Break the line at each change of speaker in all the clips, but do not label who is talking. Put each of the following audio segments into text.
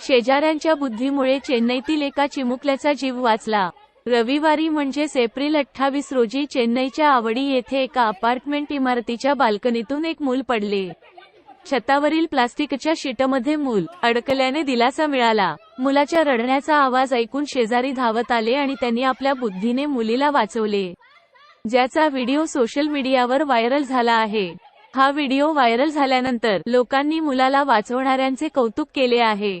शेजाऱ्यांच्या बुद्धीमुळे चेन्नईतील एका चिमुकल्याचा जीव वाचला. रविवारी म्हणजेच एप्रिल अठ्ठावीस रोजी चेन्नईच्या आवडी येथे एका अपार्टमेंट इमारतीच्या बाल्कनीतून एक मूल पडले. छतावरील प्लास्टिकच्या शीटमध्ये मूल अडकल्याने दिलासा मिळाला. मुलाच्या रडण्याचा आवाज ऐकून शेजारी धावत आले आणि त्यांनी आपल्या बुद्धीने मुलीला वाचवले. ज्याचा व्हिडिओ सोशल मीडियावर व्हायरल झाला आहे. हा व्हिडिओ व्हायरल झाल्यानंतर लोकांनी मुलाला वाचवणाऱ्यांचे कौतुक केले आहे.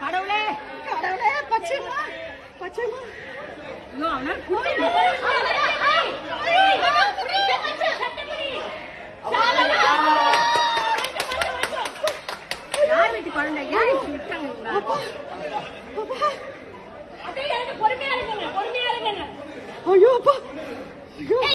கடவுளே கடவுளே பச்சைமா பச்சைமா ஐயோ அவனா
யார் வீட்டு குழந்தை யார் விட்டாங்க பொறுமையா இருங்க பொறுமையா இருங்க ஐயோ அப்பா go. Hey.